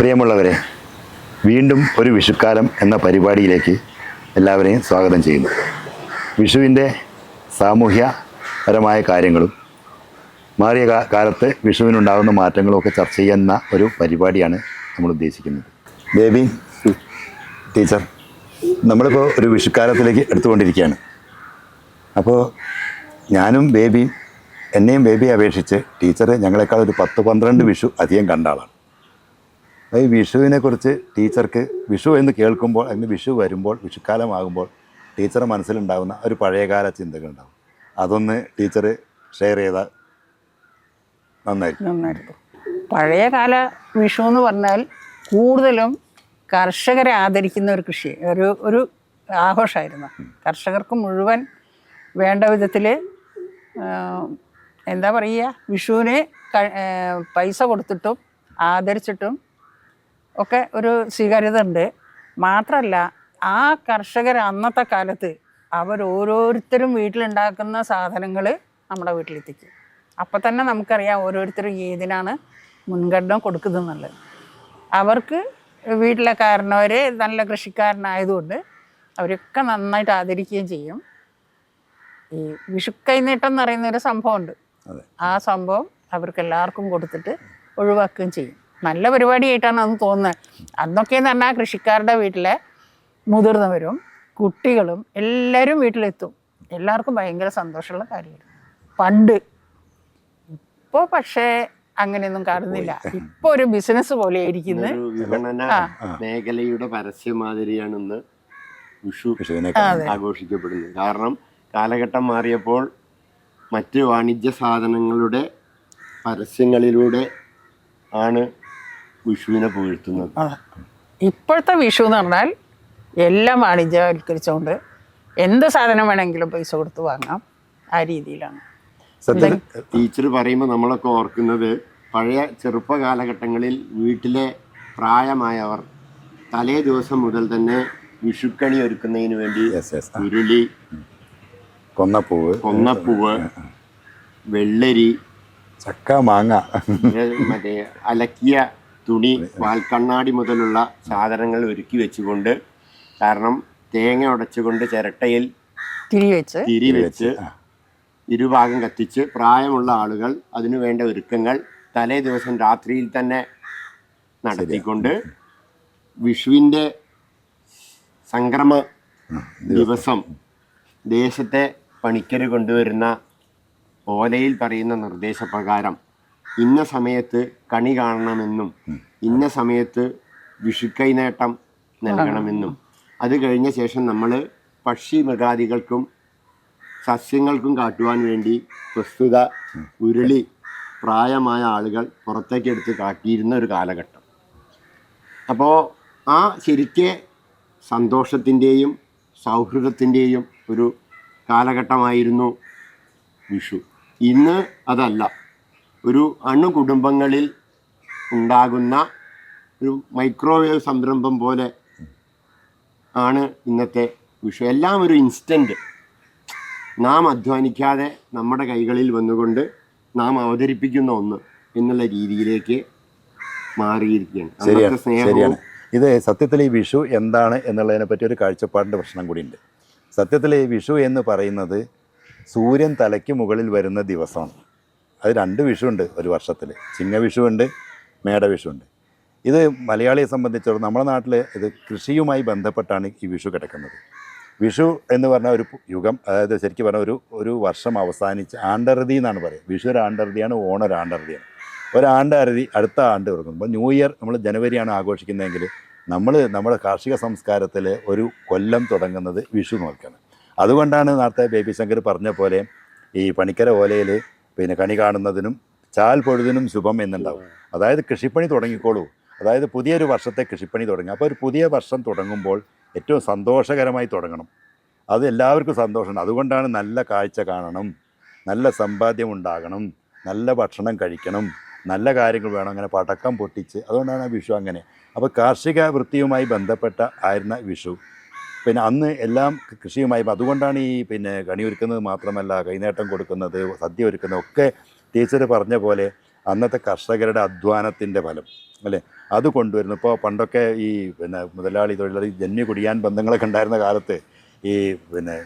പ്രിയമുള്ളവരെ വീണ്ടും ഒരു വിഷുക്കാലം എന്ന പരിപാടിയിലേക്ക് എല്ലാവരെയും സ്വാഗതം ചെയ്യുന്നു. വിഷുവിന്റെ സാമൂഹ്യപരമായ കാര്യങ്ങളും മാറിയ കാലത്ത് വിഷുവിനുണ്ടാകുന്ന മാറ്റങ്ങളും ഒക്കെ ചർച്ച ചെയ്യുന്ന ഒരു പരിപാടിയാണ് നമ്മൾ ഉദ്ദേശിക്കുന്നത്. ബേബി ടീച്ചർ നമ്മളിപ്പോൾ ഒരു വിഷുക്കാലത്തിലേക്ക് എടുത്തുകൊണ്ടിരിക്കുകയാണ്. അപ്പോൾ ഞാനും ബേബിയും എന്നെയും ബേബിയെ അപേക്ഷിച്ച് ടീച്ചർ ഞങ്ങളെക്കാൾ ഒരു പത്ത് പന്ത്രണ്ട് വിഷു അധികം കണ്ട ആളാണ്. ഈ വിഷുവിനെ കുറിച്ച് ടീച്ചർക്ക് വിഷു എന്ന് കേൾക്കുമ്പോൾ അതിന് വിഷു വരുമ്പോൾ വിഷുക്കാലമാകുമ്പോൾ ടീച്ചർ മനസ്സിലുണ്ടാകുന്ന ഒരു പഴയകാല ചിന്തകളുണ്ടാവും. അതൊന്ന് ടീച്ചർ ഷെയർ ചെയ്താൽ നന്നായിരിക്കും. പഴയകാല പഴയ കാല വിഷു എന്ന് പറഞ്ഞാൽ കൂടുതലും കർഷകരെ ആദരിക്കുന്ന ഒരു കൃഷി ഒരു ഒരു ആഘോഷമായിരുന്നു. കർഷകർക്ക് മുഴുവൻ വേണ്ട വിധത്തിൽ എന്താ പറയുക വിഷുവിനെ പൈസ കൊടുത്തിട്ടും ആദരിച്ചിട്ടും ഒക്കെ ഒരു സ്വീകാര്യത ഉണ്ട് മാത്രമല്ല ആ കർഷകർ അന്നത്തെ കാലത്ത് അവർ ഓരോരുത്തരും വീട്ടിലുണ്ടാക്കുന്ന സാധനങ്ങൾ നമ്മുടെ വീട്ടിലെത്തിക്കും. അപ്പം തന്നെ നമുക്കറിയാം ഓരോരുത്തരും ഏതിനാണ് മുൻഗണന കൊടുക്കുന്നതെന്നുള്ളത്. അവർക്ക് വീട്ടിലെ കാരണവർ നല്ല കൃഷിക്കാരനായതുകൊണ്ട് അവരൊക്കെ നന്നായിട്ട് ആദരിക്കുകയും ചെയ്യും. ഈ വിഷുക്കൈനീട്ടം എന്ന് പറയുന്ന ഒരു സംഭവമുണ്ട്. അതെ. ആ സംഭവം അവർക്ക് എല്ലാവർക്കും കൊടുത്തിട്ട് ഒഴിവാക്കുകയും ചെയ്യും. നല്ല പരിപാടിയായിട്ടാണ് അന്ന് തോന്നുന്നത്. അന്നൊക്കെയെന്ന് പറഞ്ഞാൽ കൃഷിക്കാരുടെ വീട്ടിലെ മുതിർന്നവരും കുട്ടികളും എല്ലാവരും വീട്ടിലെത്തും. എല്ലാവർക്കും ഭയങ്കര സന്തോഷമുള്ള കാര്യമായിരുന്നു. പണ്ട്. ഇപ്പോൾ പക്ഷേ അങ്ങനെയൊന്നും കാണുന്നില്ല. ഇപ്പൊ ഒരു ബിസിനസ് പോലെ ഇരിക്കുന്നത് മേഖലയുടെ പരസ്യമാതിരിയാണ് ഇന്ന് വിഷു വിഷുവിനെ ആഘോഷിക്കപ്പെടുന്നത് കാരണം കാലഘട്ടം മാറിയപ്പോൾ മറ്റ് വാണിജ്യ സാധനങ്ങളുടെ പരസ്യങ്ങളിലൂടെ ആണ് വിഷുവിനെ പുകഴ്ത്തുന്നത് ഇപ്പോഴത്തെ വിഷു എന്ന് പറഞ്ഞാൽ എല്ലാം വാണിജ്യവൽക്കരിച്ചുകൊണ്ട് എന്ത് സാധനം വേണമെങ്കിലും പൈസ കൊടുത്ത് വാങ്ങാം ആ രീതിയിലാണ്. സത്യം ടീച്ചർ പറയുമ്പോൾ നമ്മളൊക്കെ ഓർക്കുന്നത് പഴയ ചെറുപ്പ കാലഘട്ടങ്ങളിൽ വീട്ടിലെ പ്രായമായവർ തലേ ദിവസം മുതൽ തന്നെ വിഷുക്കണി ഒരുക്കുന്നതിന് വേണ്ടി ഉരുളി കൊന്നപ്പൂവ്. കൊന്നപ്പൂവ് വെള്ളരി ചക്ക മാങ്ങ. ഇത് മറ്റേ അലക്കിയ തുണി വാൽക്കണ്ണാടി മുതലുള്ള സാധനങ്ങൾ ഒരുക്കി വെച്ചുകൊണ്ട് കാരണം തേങ്ങ ഉടച്ചുകൊണ്ട് ചിരട്ടയിൽ തിരി വെച്ച്. തിരി വെച്ച് ഇരുഭാഗം കത്തിച്ച് പ്രായമുള്ള ആളുകൾ അതിനു വേണ്ട ഒരുക്കങ്ങൾ തലേ ദിവസം രാത്രിയിൽ തന്നെ നടത്തിക്കൊണ്ട് വിഷുവിന്റെ സംക്രമ ദിവസം. ദേശത്തെ പണിക്കർ കൊണ്ടുവരുന്ന ഓലയിൽ പറയുന്ന നിർദ്ദേശപ്രകാരം ഇന്ന സമയത്ത് കണി കാണണമെന്നും ഇന്ന സമയത്ത് വിഷുക്കൈ നേട്ടം നൽകണമെന്നും. അത് കഴിഞ്ഞ ശേഷം നമ്മൾ പക്ഷി മൃഗാദികൾക്കും സസ്യങ്ങൾക്കും കാട്ടുവാൻ വേണ്ടി പ്രസ്തുത ഉരുളി പ്രായമായ ആളുകൾ പുറത്തേക്ക് എടുത്ത് കാട്ടിയിരുന്ന ഒരു കാലഘട്ടം. അപ്പോൾ ആ ശരിക്ക് സന്തോഷത്തിന്റെയും സൗഹൃദത്തിന്റെയും ഒരു കാലഘട്ടമായിരുന്നു വിഷു. ഇന്ന് അതല്ല. ഒരു അണുകുടുംബങ്ങളിൽ ഉണ്ടാകുന്ന ഒരു മൈക്രോവേവ് സംരംഭം പോലെ ആണ് ഇന്നത്തെ വിഷയം. എല്ലാം ഒരു ഇൻസ്റ്റന്റ് നാം അധ്വാനിക്കാതെ നമ്മുടെ കൈകളിൽ വന്നുകൊണ്ട് നാം അവതരിപ്പിക്കുന്ന ഒന്ന് എന്നുള്ള രീതിയിലേക്ക് മാറിയിരിക്കുകയാണ്. ശരിയാണ് ശരിയാണ്. ഇത് സത്യത്തിൽ ഈ വിഷു എന്താണ് എന്നുള്ളതിനെ പറ്റി ഒരു കാഴ്ചപ്പാടിന്റെ പ്രശ്നം കൂടിയുണ്ട്. സത്യത്തിൽ ഈ വിഷു എന്ന് പറയുന്നത് സൂര്യൻ തലയ്ക്ക് മുകളിൽ വരുന്ന ദിവസമാണ്. അത് രണ്ട് വിഷുണ്ട് ഒരു വർഷത്തിൽ ചിങ്ങ ഉണ്ട് മേട ഉണ്ട് ഇത് മലയാളിയെ സംബന്ധിച്ചിടത്തോളം നമ്മുടെ നാട്ടിൽ ഇത് കൃഷിയുമായി ബന്ധപ്പെട്ടാണ് ഈ വിഷു കിടക്കുന്നത്. വിഷു എന്ന് പറഞ്ഞ ഒരു യുഗം അതായത് ശരിക്കും പറഞ്ഞാൽ ഒരു ഒരു വർഷം അവസാനിച്ച് ആണ്ടറുതി എന്നാണ് പറയുക. വിഷു ഒരു ആണ്ടറുതിയാണ് ഓണം ഒരു ആണ്ടറുതിയാണ്. ഒരാണ്ടറുതി അടുത്ത ആണ്ട് കൊടുക്കുമ്പോൾ ന്യൂ ഇയർ നമ്മൾ ജനുവരിയാണ് ആഘോഷിക്കുന്നതെങ്കിൽ നമ്മൾ നമ്മുടെ കാർഷിക സംസ്കാരത്തിൽ ഒരു കൊല്ലം തുടങ്ങുന്നത് വിഷു നോക്കുകയാണ് അതുകൊണ്ടാണ് നേരത്തെ ബേബി ശങ്കർ പറഞ്ഞ പോലെ ഈ പണിക്കര ഓലയിൽ പിന്നെ കണി കാണുന്നതിനും ചാൽ പൊഴുതിനും ശുഭം എന്നുണ്ടാവും. അതായത് കൃഷിപ്പണി തുടങ്ങിക്കോളൂ. അതായത് പുതിയൊരു വർഷത്തെ കൃഷിപ്പണി തുടങ്ങുക. അപ്പോൾ ഒരു പുതിയ വർഷം തുടങ്ങുമ്പോൾ ഏറ്റവും സന്തോഷകരമായി തുടങ്ങണം. അത് എല്ലാവർക്കും സന്തോഷമാണ് അതുകൊണ്ടാണ് നല്ല കാഴ്ച കാണണം. നല്ല സമ്പാദ്യം ഉണ്ടാകണം. നല്ല ഭക്ഷണം കഴിക്കണം. നല്ല കാര്യങ്ങൾ വേണം. അങ്ങനെ പടക്കം പൊട്ടിച്ച്. അതുകൊണ്ടാണ് വിഷു അങ്ങനെ. അപ്പോൾ കാർഷിക വൃത്തിയുമായി ബന്ധപ്പെട്ട ആയിരുന്ന വിഷു. പിന്നെ അന്ന് എല്ലാം കൃഷിയുമായി. അതുകൊണ്ടാണ് ഈ പിന്നെ കണി ഒരുക്കുന്നത് മാത്രമല്ല കൈനേട്ടം കൊടുക്കുന്നത് സദ്യ ഒരുക്കുന്നത് ഒക്കെ ടീച്ചർ പറഞ്ഞ പോലെ അന്നത്തെ കർഷകരുടെ അധ്വാനത്തിന്റെ ഫലം അല്ലേ? അത് കൊണ്ടുവരുന്നു. ഇപ്പോൾ പണ്ടൊക്കെ ഈ പിന്നെ മുതലാളി തൊഴിലാളി ജന്മി കുടിയാൻ ബന്ധങ്ങളൊക്കെ ഉണ്ടായിരുന്ന കാലത്ത് ഈ പിന്നെ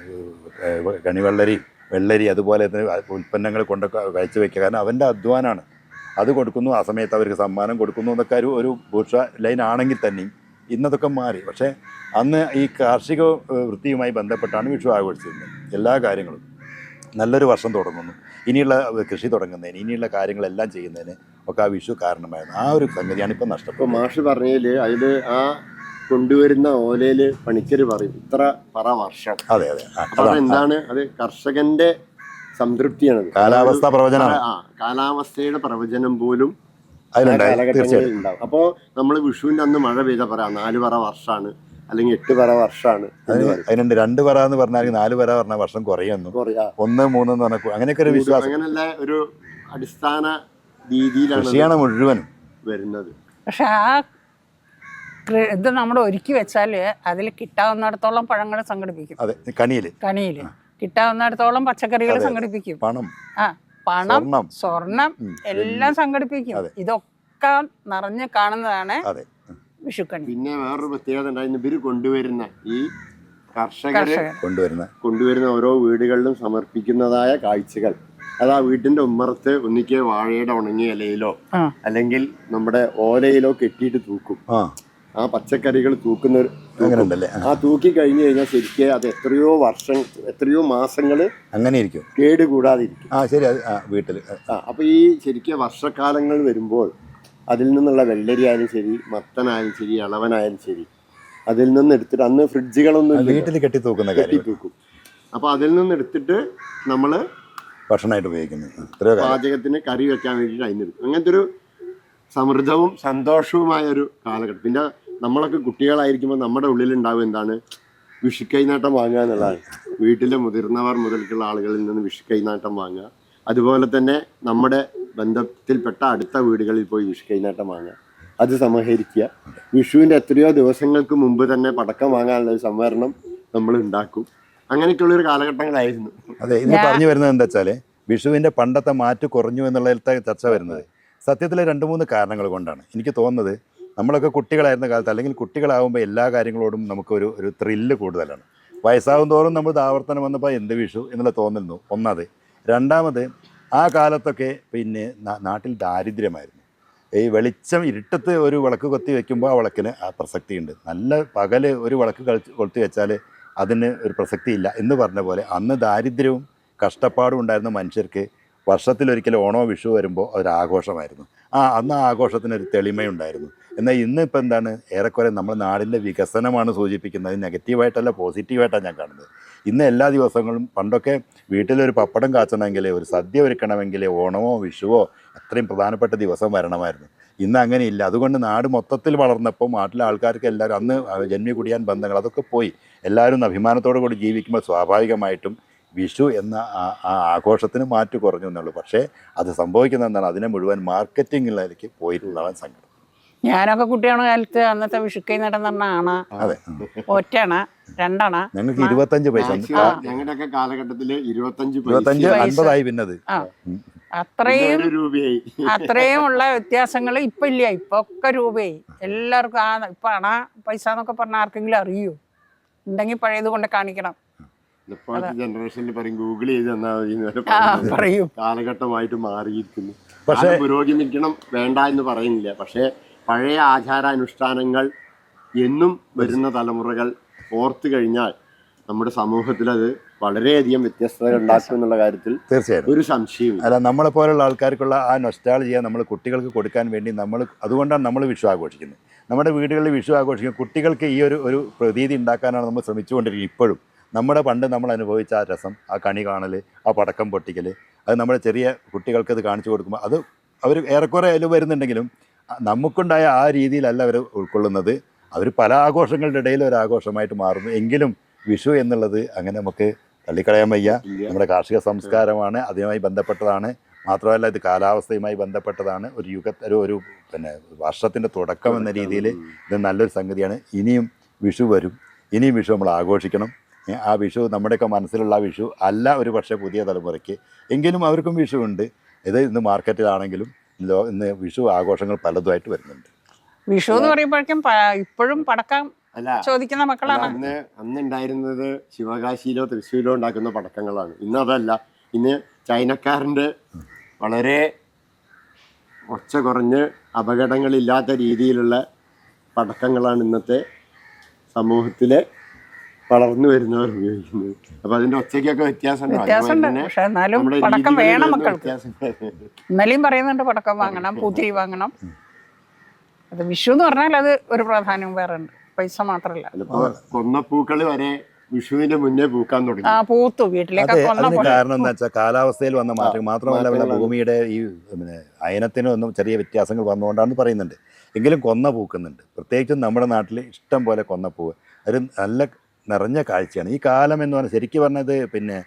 കണിവെള്ളരി വെള്ളരി അതുപോലെ തന്നെ ഉൽപ്പന്നങ്ങൾ കൊണ്ടൊക്കെ കഴിച്ചു വയ്ക്കുക കാരണം അവന്റെ അധ്വാനമാണ് അത് കൊടുക്കുന്നു. ആ സമയത്ത് അവർക്ക് സമ്മാനം കൊടുക്കുന്നു എന്നൊക്കെ ഒരു ഒരു ഭൂഷ ലൈൻ ആണെങ്കിൽ തന്നെയും ഇന്നതൊക്കെ മാറി. പക്ഷേ അന്ന് ഈ കാർഷിക വൃത്തിയുമായി ബന്ധപ്പെട്ടാണ് വിഷു ആഘോഷിച്ചിരുന്നത്. എല്ലാ കാര്യങ്ങളും. നല്ലൊരു വർഷം തുടങ്ങുന്നു. ഇനിയുള്ള കൃഷി തുടങ്ങുന്നതിന് ഇനിയുള്ള കാര്യങ്ങളെല്ലാം ചെയ്യുന്നതിന് ഒക്കെ ആ വിഷു കാരണമായിരുന്നു. ആ ഒരു സംഗതിയാണ് ഇപ്പം നഷ്ടപ്പെട്ടത്. മാഷ് പറഞ്ഞതിൽ അതിൽ ആ കൊണ്ടുവരുന്ന ഓലയിൽ പണിക്കര് പറയും ഇത്ര പറ വർഷം. അതെ അതെ. എന്താണ്? അത് കർഷകന്റെ സംതൃപ്തിയാണ്. കാലാവസ്ഥ പ്രവചനമാണ്. ആ കാലാവസ്ഥയുടെ പ്രവചനം പോലും അതിലുണ്ടായി കാലഘട്ടങ്ങളിൽ തീർച്ചയായും ഉണ്ടാവും. അപ്പോ നമ്മൾ വിഷുവിന്റെ അന്ന് മഴ പെയ്ത പറ നാല് പറ വർഷമാണ് അല്ലെങ്കിൽ എട്ട് പറ വർഷമാണ് അതിനുണ്ട്. രണ്ട് പറ എന്ന് പറഞ്ഞാൽ നാല് പറ പറഞ്ഞ വർഷം കുറയുന്നു ഒന്ന് മൂന്ന് എന്ന് പറഞ്ഞാൽ അങ്ങനെയൊക്കെ ഒരു വിശ്വാസം. അങ്ങനെയുള്ള ഒരു അടിസ്ഥാന രീതിയിലാണ് മുഴുവൻ കൃഷിയാണ് വരുന്നത്. പക്ഷെ ആ ഇത് നമ്മൾ ഒരുക്കി വെച്ചാൽ അതിൽ കിട്ടാവുന്നിടത്തോളം പഴങ്ങൾ സംഘടിപ്പിക്കും. അതെ കണിയിൽ കണിയിൽ കിട്ടാവുന്നിടത്തോളം പച്ചക്കറികൾ സംഘടിപ്പിക്കും. പണം. ആ. പണം സ്വർണം. എല്ലാം സംഘടിപ്പിക്കും. ഇതൊക്കെ നിറഞ്ഞ് കാണുന്നതാണ് അതെ. വിഷുക്കണി. പിന്നെ വേറൊരു പ്രത്യേകത ഉണ്ടായിരുന്നു ഇവർ കൊണ്ടുവരുന്ന ഈ കർഷകര് കർഷകർ കൊണ്ടുവരുന്ന കൊണ്ടുവരുന്ന ഓരോ വീടുകളിലും സമർപ്പിക്കുന്നതായ കാഴ്ചകൾ. അത് ആ വീട്ടിന്റെ ഉമ്മറത്ത് ഒന്നിക്കെ വാഴയുടെ ഉണങ്ങിയ ഇലയിലോ അല്ലെങ്കിൽ നമ്മുടെ ഓലയിലോ കെട്ടിയിട്ട് തൂക്കും. ആ പച്ചക്കറികൾ തൂക്കുന്ന ഒരു അങ്ങനെ ഉണ്ടല്ലേ ആ, തൂക്കി കഴിഞ്ഞു കഴിഞ്ഞാൽ ശരിക്കും അത് എത്രയോ വർഷം എത്രയോ മാസങ്ങൾ അങ്ങനെ ഇരിക്കും കേട് കേടുകൂടാതിരിക്കും. ആ ശരി. അത് ആ വീട്ടിൽ ആ. അപ്പൊ ഈ ശരിക്കും വർഷക്കാലങ്ങൾ വരുമ്പോൾ അതിൽ നിന്നുള്ള വെള്ളരി വെള്ളരിയായാലും ശരി മത്തനായാലും ശരി ഇളവനായാലും ശരി അതിൽ നിന്ന് എടുത്തിട്ട് അന്ന് ഫ്രിഡ്ജുകളൊന്നും വീട്ടിൽ കെട്ടി തൂക്കുന്ന കെട്ടി തൂക്കും അപ്പൊ അതിൽ നിന്ന് എടുത്തിട്ട് നമ്മൾ ഭക്ഷണമായിട്ട് ഉപയോഗിക്കുന്നത് പാചകത്തിന് കറി വെക്കാൻ വേണ്ടിയിട്ട് അതിനെടുക്കും അങ്ങനത്തെ ഒരു സമൃദ്ധവും സന്തോഷവുമായ ഒരു കാലഘട്ടം. പിന്നെ നമ്മളൊക്കെ കുട്ടികളായിരിക്കുമ്പോൾ നമ്മുടെ ഉള്ളിൽ ഉണ്ടാവും എന്താണ്? വിഷുക്കൈനാട്ടം വാങ്ങുക എന്നുള്ളതാണ്. വീട്ടിലെ മുതിർന്നവർ മുതൽക്കുള്ള ആളുകളിൽ നിന്ന് വിഷുക്കൈനാട്ടം വാങ്ങുക. അതുപോലെ തന്നെ നമ്മുടെ ബന്ധത്തിൽപ്പെട്ട അടുത്ത വീടുകളിൽ പോയി വിഷുക്കൈനാട്ടം വാങ്ങുക. അത് സമാഹരിക്കുക വിഷുവിന്റെ എത്രയോ ദിവസങ്ങൾക്ക് മുമ്പ് തന്നെ പടക്കം വാങ്ങാനുള്ള ഒരു സംവരണം നമ്മൾ ഉണ്ടാക്കും. അങ്ങനെയൊക്കെയുള്ള ഒരു കാലഘട്ടങ്ങളായിരുന്നു. അതെ ഇന്ന് പറഞ്ഞു വരുന്നത് എന്താ വെച്ചാൽ വിഷുവിന്റെ പണ്ടത്തെ മാറ്റ് കുറഞ്ഞു എന്നുള്ളതിലത്തെ ചർച്ച വരുന്നത്. സത്യത്തിൽ രണ്ട് മൂന്ന് കാരണങ്ങൾ കൊണ്ടാണ്. എനിക്ക് തോന്നുന്നത് നമ്മളൊക്കെ കുട്ടികളായിരുന്ന കാലത്ത് അല്ലെങ്കിൽ കുട്ടികളാകുമ്പോൾ എല്ലാ കാര്യങ്ങളോടും നമുക്കൊരു ഒരു ത്രില്ല് കൂടുതലാണ്. വയസ്സാകും തോറും നമ്മൾ ആവർത്തനം വന്നപ്പോൾ എന്ത് വിഷു എന്നുള്ള തോന്നുന്നു ഒന്നത് രണ്ടാമത് ആ കാലത്തൊക്കെ പിന്നെ നാട്ടിൽ ദാരിദ്ര്യമായിരുന്നു. ഈ വെളിച്ചം ഇരുട്ടത്ത് ഒരു വിളക്ക് കൊത്തി വെക്കുമ്പോൾ ആ വിളക്കിന് ആ പ്രസക്തിയുണ്ട്. നല്ല പകൽ ഒരു വിളക്ക് കളിച്ച് കൊളുത്തി വെച്ചാൽ അതിന് ഒരു പ്രസക്തിയില്ല എന്ന് പറഞ്ഞ പോലെ അന്ന് ദാരിദ്ര്യവും കഷ്ടപ്പാടും ഉണ്ടായിരുന്ന മനുഷ്യർക്ക് വർഷത്തിലൊരിക്കലും ഓണോ വിഷു വരുമ്പോൾ ഒരു ആഘോഷമായിരുന്നു ആ അന്ന് ആ ആഘോഷത്തിന് ഒരു തെളിമയുണ്ടായിരുന്നു. എന്നാൽ ഇന്ന് ഇപ്പം എന്താണ്? ഏറെക്കുറെ നമ്മുടെ നാടിന്റെ വികസനമാണ് സൂചിപ്പിക്കുന്നത്. നെഗറ്റീവായിട്ടല്ല പോസിറ്റീവായിട്ടാണ് ഞാൻ കാണുന്നത്. ഇന്ന് എല്ലാ ദിവസങ്ങളും പണ്ടൊക്കെ വീട്ടിലൊരു പപ്പടം കാച്ചണമെങ്കിൽ ഒരു സദ്യ ഒരുക്കണമെങ്കിൽ ഓണമോ വിഷുവോ അത്രയും പ്രധാനപ്പെട്ട ദിവസം വരണമായിരുന്നു. ഇന്ന് അങ്ങനെയില്ല. അതുകൊണ്ട് നാട് മൊത്തത്തിൽ വളർന്നപ്പോൾ നാട്ടിലെ ആൾക്കാർക്ക് എല്ലാവരും അന്ന് ജന്മി കുടിയാൻ ബന്ധങ്ങൾ അതൊക്കെ പോയി. എല്ലാവരും അഭിമാനത്തോടു കൂടി ജീവിക്കുമ്പോൾ സ്വാഭാവികമായിട്ടും വിഷു എന്ന ആ ആഘോഷത്തിന് മാറ്റു കുറഞ്ഞു എന്നുള്ളൂ. പക്ഷേ അത് സംഭവിക്കുന്നത് എന്താണ്? അതിനെ മുഴുവൻ മാർക്കറ്റിങ്ങിലേക്ക് പോയിട്ടുള്ളതാണ് സങ്കടം ഞാനൊക്കെ കുട്ടിയാണ് കാലത്ത് അന്നത്തെ വിഷുക്കൈ നടന്ന അണ അതെ. ഒറ്റണ രണ്ടണ. ഞങ്ങൾക്ക് ഇരുപത്തഞ്ച് പൈസ. ഞങ്ങളുടെയൊക്കെ കാലഘട്ടത്തിൽ ഇരുപത്തഞ്ച് അൻപതായി പിന്നത്. അത്രയും രൂപയായി. അത്രയും ഉള്ള വ്യത്യാസങ്ങൾ ഇപ്പൊ ഇല്ല. ഇപ്പൊ ഒക്കെ രൂപയായി. എല്ലാവർക്കും ആ ഇപ്പൊ അണ പൈസ എന്നൊക്കെ പറഞ്ഞ ആർക്കെങ്കിലും അറിയൂ? ഉണ്ടെങ്കിൽ പഴയത് കൊണ്ട് കാണിക്കണം. ഇപ്പോഴത്തെ ജനറേഷനിൽ പറയും ഗൂഗിൾ ചെയ്ത് തന്നാൽ മതി പറയൂ. കാലഘട്ടമായിട്ട് മാറിയിരിക്കുന്നു. പക്ഷേ- പുരോഗമിക്കണം വേണ്ട എന്ന് പറയുന്നില്ല. പക്ഷേ പഴയ ആചാരാനുഷ്ഠാനങ്ങൾ എന്നും വരുന്ന തലമുറകൾ ഓർത്തു കഴിഞ്ഞാൽ നമ്മുടെ സമൂഹത്തിൽ അത് വളരെയധികം വ്യത്യസ്തത ഉണ്ടാക്കും എന്നുള്ള കാര്യത്തിൽ തീർച്ചയായും ഒരു സംശയവും അല്ല നമ്മളെ പോലുള്ള ആൾക്കാർക്കുള്ള ആ നൊസ്റ്റാളജിയ നമ്മൾ കുട്ടികൾക്ക് കൊടുക്കാൻ വേണ്ടി നമ്മൾ അതുകൊണ്ടാണ് നമ്മൾ വിഷു ആഘോഷിക്കുന്നത്. നമ്മുടെ വീടുകളിൽ വിഷു ആഘോഷിക്കുന്നത് കുട്ടികൾക്ക് ഈ ഒരു ഒരു പ്രതീതി ഉണ്ടാക്കാനാണ് നമ്മൾ ശ്രമിച്ചുകൊണ്ടിരിക്കുന്നത് ഇപ്പോഴും. നമ്മുടെ പണ്ട് നമ്മൾ അനുഭവിച്ച ആ രസം ആ കണി കാണൽ ആ പടക്കം പൊട്ടിക്കൽ അത് നമ്മുടെ ചെറിയ കുട്ടികൾക്ക് അത് കാണിച്ചു കൊടുക്കുമ്പോൾ അത് അവർ ഏറെക്കുറെ അതിൽ വരുന്നുണ്ടെങ്കിലും നമുക്കുണ്ടായ ആ രീതിയിലല്ല അവർ ഉൾക്കൊള്ളുന്നത്. അവർ പല ആഘോഷങ്ങളുടെ ഇടയിൽ ഒരു ആഘോഷമായിട്ട് മാറുന്നു. എങ്കിലും വിഷു എന്നുള്ളത് അങ്ങനെ നമുക്ക് തള്ളിക്കളയാൻ വയ്യ. നമ്മുടെ കാർഷിക സംസ്കാരമാണ് അതുമായി ബന്ധപ്പെട്ടതാണ്. മാത്രമല്ല ഇത് കാലാവസ്ഥയുമായി ബന്ധപ്പെട്ടതാണ്. ഒരു യുഗ ഒരു ഒരു പിന്നെ വർഷത്തിന്റെ തുടക്കം എന്ന രീതിയിൽ ഇത് നല്ലൊരു സംഗതിയാണ്. ഇനിയും വിഷു വരും. ഇനിയും വിഷു നമ്മൾ ആഘോഷിക്കണം. ആ വിഷു നമ്മുടെയൊക്കെ മനസ്സിലുള്ള വിഷു അല്ല ഒരു പക്ഷേ പുതിയ തലമുറയ്ക്ക്. എങ്കിലും അവർക്കും വിഷു ഉണ്ട് ഇത് ഇന്ന് മാർക്കറ്റിലാണെങ്കിലും ലോ ഇന്ന് വിഷു ആഘോഷങ്ങൾ പലതുമായിട്ട് വരുന്നുണ്ട്. വിഷു എന്ന് പറയുമ്പോഴേക്കും ഇപ്പോഴും പടക്കം അല്ല. ചോദിക്കുന്ന മക്കളാണ്. അന്ന് അന്ന് ഉണ്ടായിരുന്നത് ശിവകാശിയിലോ തൃശ്ശൂരിലോ ഉണ്ടാക്കുന്ന പടക്കങ്ങളാണ്. ഇന്ന് അതല്ല. ഇന്ന് ചൈനക്കാരന്റെ വളരെ ഒച്ച കുറഞ്ഞ് അപകടങ്ങളില്ലാത്ത രീതിയിലുള്ള പടക്കങ്ങളാണ് ഇന്നത്തെ സമൂഹത്തിലെ വളർന്നു വരുന്നവർ ഉപയോഗിക്കുന്നത് അപ്പൊ അതിന്റെ ഒച്ചയ്ക്കൊക്കെ വ്യത്യാസം വ്യത്യാസമുണ്ട് പക്ഷെ എന്നാലും പടക്കം വേണം മക്കൾക്ക്. ഇന്നലെയും പറയുന്നുണ്ട് പടക്കം വാങ്ങണം പൂത്തിരി വാങ്ങണം. അത് വിഷു എന്ന് പറഞ്ഞാൽ അത് ഒരു പ്രാധാന്യം വേറെ ഉണ്ട്. പൈസ മാത്രല്ല. കൊന്നപ്പൂക്കൾ വരെ വിഷുവിന്റെ മുന്നേ പൂക്കാൻ തുടങ്ങി. ആ പൂത്തു. വീട്ടിലേക്ക് കാരണം എന്താ വെച്ചാൽ കാലാവസ്ഥയിൽ വന്ന മാറ്റം മാത്രമല്ല പിന്നെ ഭൂമിയുടെ ഈ പിന്നെ അയനത്തിനും ഒന്നും ചെറിയ വ്യത്യാസങ്ങൾ വന്നുകൊണ്ടാണ് പറയുന്നുണ്ട്. എങ്കിലും കൊന്ന പൂക്കുന്നുണ്ട്. പ്രത്യേകിച്ചും നമ്മുടെ നാട്ടിൽ ഇഷ്ടം പോലെ കൊന്ന പൂവ്. ഒരു നല്ല നിറഞ്ഞ കാഴ്ചയാണ്. ഈ കാലം എന്ന് പറഞ്ഞാൽ ശരിക്കും പറഞ്ഞത് പിന്നെ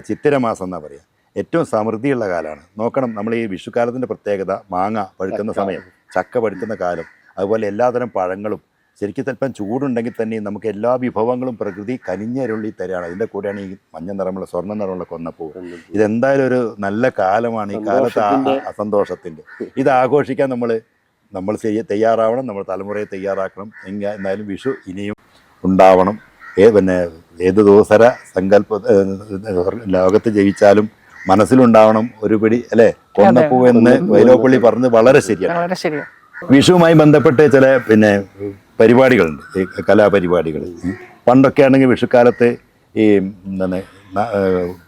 ചിത്തിരമാസം എന്നാണ് പറയുക ഏറ്റവും സമൃദ്ധിയുള്ള കാലമാണ്. നോക്കണം നമ്മൾ ഈ വിഷുക്കാലത്തിന്റെ പ്രത്യേകത മാങ്ങ പഴുക്കുന്ന സമയം ചക്ക പഴുക്കുന്ന കാലം അതുപോലെ എല്ലാതരം പഴങ്ങളും. ശരിക്കും ചിലപ്പം ചൂടുണ്ടെങ്കിൽ തന്നെ നമുക്ക് എല്ലാ വിഭവങ്ങളും പ്രകൃതി കനിഞ്ഞരുള്ളി തരാണ്. അതിന്റെ കൂടെയാണ് ഈ മഞ്ഞ നിറമുള്ള സ്വർണ നിറമുള്ള കൊന്നപ്പൂ. ഇതെന്തായാലും ഒരു നല്ല കാലമാണ് ഈ കാലത്ത് സന്തോഷത്തിന്റെ- ഇത് ആഘോഷിക്കാൻ നമ്മൾ നമ്മൾ തയ്യാറാവണം നമ്മൾ തലമുറയെ തയ്യാറാക്കണം. എങ്ക എന്തായാലും വിഷു ഇനിയും ഉണ്ടാവണം. പിന്നെ ഏത് ദോസര സങ്കല്പ ലോകത്ത് ജയിച്ചാലും മനസ്സിലുണ്ടാവണം ഒരു പിടി അല്ലെ? കൊന്നപ്പൂ എന്ന് വൈലോപ്പള്ളി പറഞ്ഞത് വളരെ ശരിയാണ്. വിഷുവുമായി ബന്ധപ്പെട്ട് ചില പിന്നെ പരിപാടികളുണ്ട്. ഈ കലാപരിപാടികൾ. പണ്ടൊക്കെ ആണെങ്കിൽ വിഷുക്കാലത്ത് ഈ എന്താണ്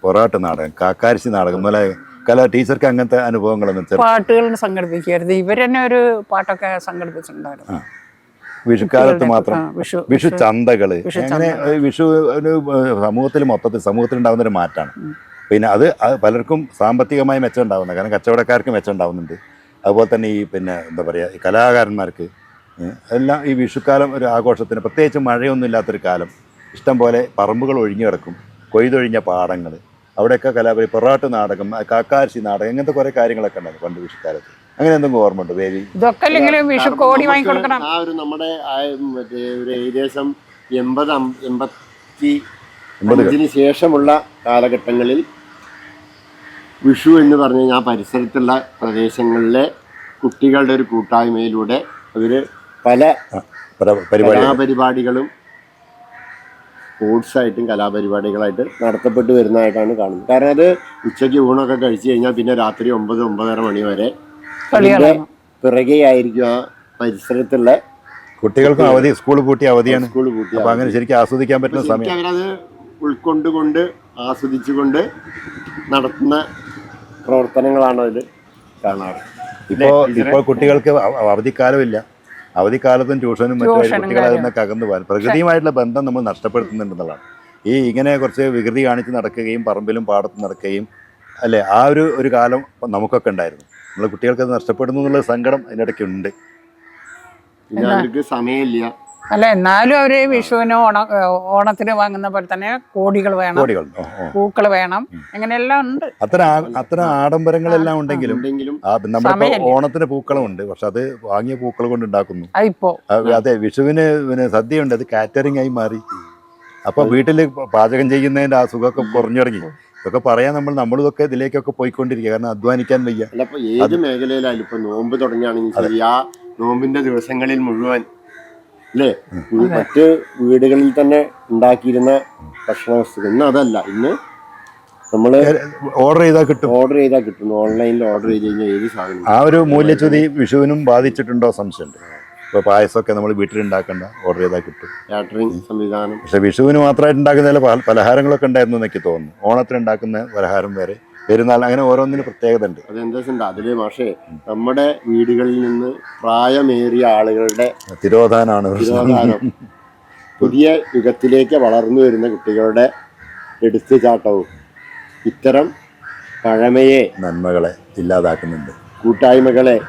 പൊറാട്ട് നാടകം കാക്കാരിശി നാടകം പോലെ കല ടീച്ചർക്ക് അങ്ങനത്തെ അനുഭവങ്ങളൊന്നും പാട്ടുകൾ സംഘടിപ്പിക്കരുത് ഇവരെന്നെ ഒരു പാട്ടൊക്കെ സംഘടിപ്പിച്ചിട്ടുണ്ടായിരുന്നു. വിഷുക്കാലത്ത് മാത്രം. വിഷു ചന്തകൾ. അങ്ങനെ വിഷു സമൂഹത്തിൽ മൊത്തത്തിൽ സമൂഹത്തിൽ ഉണ്ടാകുന്ന ഒരു മാറ്റമാണ് പിന്നെ അത് അത് പലർക്കും സാമ്പത്തികമായി മെച്ചം ഉണ്ടാകുന്നത് കാരണം കച്ചവടക്കാർക്ക് മെച്ചം ഉണ്ടാകുന്നുണ്ട് അതുപോലെ തന്നെ ഈ പിന്നെ എന്താ പറയുക ഈ കലാകാരന്മാർക്ക് എല്ലാം ഈ വിഷുക്കാലം ഒരു ആഘോഷത്തിന് പ്രത്യേകിച്ച് മഴയൊന്നും ഇല്ലാത്തൊരു കാലം. ഇഷ്ടം പോലെ പറമ്പുകൾ ഒഴിഞ്ഞു കിടക്കും. കൊയ്തൊഴിഞ്ഞ പാടങ്ങൾ അവിടെയൊക്കെ കലാപരി പൊറാട്ട് നാടകം കാക്കാർശി നാടകം ഇങ്ങനത്തെ കുറേ കാര്യങ്ങളൊക്കെ ഉണ്ടായിരുന്നു പണ്ട് വിഷുക്കാലത്ത്. അങ്ങനെ എന്തെങ്കിലും ഓർമ്മ ഉണ്ട് പേര് ഇതൊക്കെ വിഷു കോടി നമുക്ക് വാങ്ങിക്കൊടുക്കണം. ആ ഒരു നമ്മുടെ മറ്റേ ഒരു ഏകദേശം എൺപത് എൺപത്തി. അഞ്ചിന് ശേഷമുള്ള കാലഘട്ടങ്ങളിൽ വിഷു എന്ന് പറഞ്ഞു കഴിഞ്ഞാൽ ആ പരിസരത്തുള്ള പ്രദേശങ്ങളിലെ കുട്ടികളുടെ ഒരു കൂട്ടായ്മയിലൂടെ അവർ പല പര- പരിപാടി കലാപരിപാടികളും സ്പോർട്സായിട്ടും കലാപരിപാടികളായിട്ട് നടത്തപ്പെട്ട് വരുന്നതായിട്ടാണ് കാണുന്നത്. കാരണം അത് ഉച്ചയ്ക്ക് ഊണൊക്കെ കഴിച്ചു കഴിഞ്ഞാൽ പിന്നെ രാത്രി ഒമ്പത് ഒമ്പതര മണി വരെ അതിന്റെ ആയിരിക്കും ആ പരിസരത്തുള്ള കുട്ടികൾക്കും അവധി സ്കൂൾ കൂട്ടി അവധിയാണ്. സ്കൂൾ കൂട്ടി അപ്പൊ അങ്ങനെ ശരിക്കും ആസ്വദിക്കാൻ പറ്റുന്ന സമയം. അവരത് ഉൾക്കൊണ്ടുകൊണ്ട് ആസ്വദിച്ചുകൊണ്ട് നടത്തുന്ന പ്രവർത്തനങ്ങളാണ് അതിൽ കാണാറ്. ഇപ്പോ ഇപ്പോൾ കുട്ടികൾക്ക് അവ- അവധിക്കാലമില്ല. അവധിക്കാലത്തും ട്യൂഷനും മറ്റും കുട്ടികളെ കുട്ടികൾ അതിൽ നിന്നൊക്കെ അകന്നു പോകാൻ. പ്രകൃതിയുമായിട്ടുള്ള ബന്ധം നമ്മൾ നഷ്ടപ്പെടുത്തുന്നുണ്ടെന്നുള്ളതാണ്. ഈ ഇങ്ങനെ കുറച്ച് വികൃതി കാണിച്ച് നടക്കുകയും പറമ്പിലും പാടത്തും നടക്കുകയും അല്ലേ? ആ ഒരു ഒരു കാലം നമുക്കൊക്കെ ഉണ്ടായിരുന്നു. നമ്മൾ കുട്ടികൾക്ക് അത് നഷ്ടപ്പെടുന്നു എന്നുള്ള സങ്കടം അതിനിടയ്ക്ക് ഉണ്ട് പിന്നെ അവർക്ക് സമയമില്ല. അല്ല എന്നാലും അവർ വിഷുവിന് ഓണ ഓണത്തിന് വാങ്ങുന്ന പോലെ തന്നെ കോടികൾ വേണം. കോടികൾ. പൂക്കൾ വേണം. അങ്ങനെയെല്ലാം ഉണ്ട്. അത്ര അത്ര അത്തരം ആഡംബരങ്ങളെല്ലാം ഉണ്ടെങ്കിലും നമ്മുടെ. ഓണത്തിന് പൂക്കളം ഉണ്ട്. പക്ഷെ അത് വാങ്ങിയ പൂക്കൾ കൊണ്ട് ഉണ്ടാക്കുന്നു. അതിപ്പോ അതെ വിഷുവിന് പിന്നെ സദ്യ ഉണ്ട് അത് കാറ്ററിംഗ് ആയി മാറി. അപ്പൊ വീട്ടിൽ പാചകം ചെയ്യുന്നതിന്റെ ആ സുഖമൊക്കെ കുറഞ്ഞു തുടങ്ങി. ഇതൊക്കെ പറയാൻ നമ്മൾ നമ്മളിതൊക്കെ ഇതിലേക്കൊക്കെ പോയിക്കൊണ്ടിരിക്കുക. കാരണം അധ്വാനിക്കാൻ വയ്യ. അല്ല ഇപ്പൊ ഏത് മേഖലയിലായാലും ഇപ്പൊ നോമ്പ് തുടങ്ങിയാണെങ്കിൽ ശരി ആ നോമ്പിന്റെ ദിവസങ്ങളിൽ മുഴുവൻ അല്ലേ? മറ്റ് വീടുകളിൽ തന്നെ ഉണ്ടാക്കിയിരുന്ന ഭക്ഷണ വസ്തുക്കൾ. ഇന്ന് അതല്ല. ഇന്ന് നമ്മൾ ഓർഡർ ചെയ്താൽ കിട്ടും. ഓർഡർ ചെയ്താൽ കിട്ടും. ഓൺലൈനിൽ ഓർഡർ ചെയ്ത് കഴിഞ്ഞാൽ ഏത് സാധനം ആ ഒരു മൂല്യച്യുതി വിഷുവിനും ബാധിച്ചിട്ടുണ്ടോ സംശയമുണ്ട്. ഇപ്പൊ പായസമൊക്കെ നമ്മൾ വീട്ടിലുണ്ടാക്കണ്ട ഓർഡർ ചെയ്താൽ കിട്ടും. കാറ്ററിംഗ് സംവിധാനം. പക്ഷെ വിഷുവിന് മാത്രമായിട്ട് ഉണ്ടാക്കുന്ന ചില പല- പലഹാരങ്ങളൊക്കെ ഉണ്ടായിരുന്നു എന്നൊക്കെ തോന്നുന്നു. ഓണത്തിന് ഉണ്ടാക്കുന്ന പലഹാരം വരെ പെരുന്നാൾ അങ്ങനെ ഓരോന്നിനും പ്രത്യേകത ഉണ്ട്. അതെന്താ അതിൽ പക്ഷേ നമ്മുടെ വീടുകളിൽ നിന്ന് പ്രായമേറിയ ആളുകളുടെ തിരോധാനാണ് തിരോധാനം. പുതിയ യുഗത്തിലേക്ക് വളർന്നു വരുന്ന കുട്ടികളുടെ എടുത്തുചാട്ടവും ഇത്തരം പഴമയെ നന്മകളെ ഇല്ലാതാക്കുന്നുണ്ട്. കൂട്ടായ്മകളെ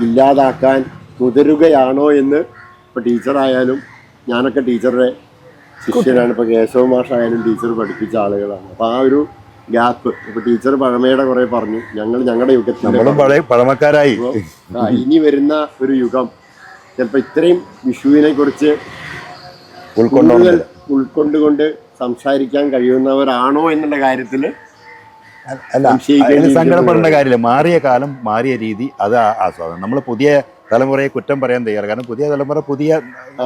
ഇല്ലാതാക്കാൻ മുതിരുകയാണോ എന്ന് ഇപ്പോൾ ടീച്ചറായാലും ഞാനൊക്കെ ടീച്ചറുടെ ശിഷ്യനാണ്. ഇപ്പോൾ കേശവ മാഷായാലും ടീച്ചർ പഠിപ്പിച്ച ആളുകളാണ്. അപ്പോൾ ആ ഒരു ഗ്യാപ്പ് ഇപ്പോൾ ടീച്ചർ പഴമയുടെ കുറെ പറഞ്ഞു. ഞങ്ങൾ ഞങ്ങളുടെ യുഗത്തിൽ പഴമക്കാരായി. ഇനി വരുന്ന ഒരു യുഗം. ചിലപ്പോൾ ഇത്രയും വിഷുവിനെ കുറിച്ച് കൂടുതൽ ഉൾക്കൊണ്ടുകൊണ്ട് സംസാരിക്കാൻ കഴിയുന്നവരാണോ എന്നുള്ള കാര്യത്തിൽ അല്ല സങ്കടപ്പെടേണ്ട കാര്യമില്ല. മാറിയ കാലം മാറിയ രീതി അത് ആസ്വാദനം നമ്മൾ പുതിയ തലമുറയെ കുറ്റം പറയാൻ തയ്യാറ് കാരണം പുതിയ തലമുറ പുതിയ